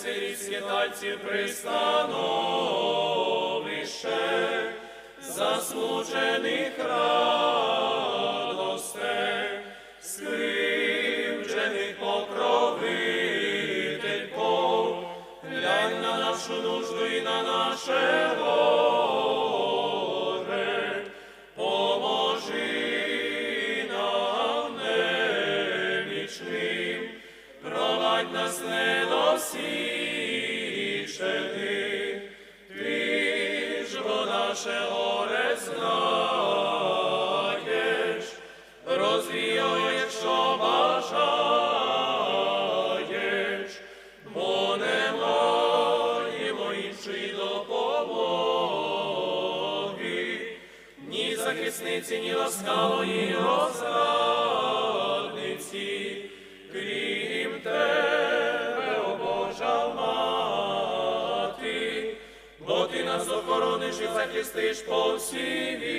сирі пристановище, заслужених радостей, нашу нужду і на наше горе, поможи нам немічним, провадь нас недосвідчених, ти ж бо наше горе знаєш, захисниці, ні ласкавої розрадниці, крім тебе, о Божа мати, бо ти нас охорониш і захистиш по всій.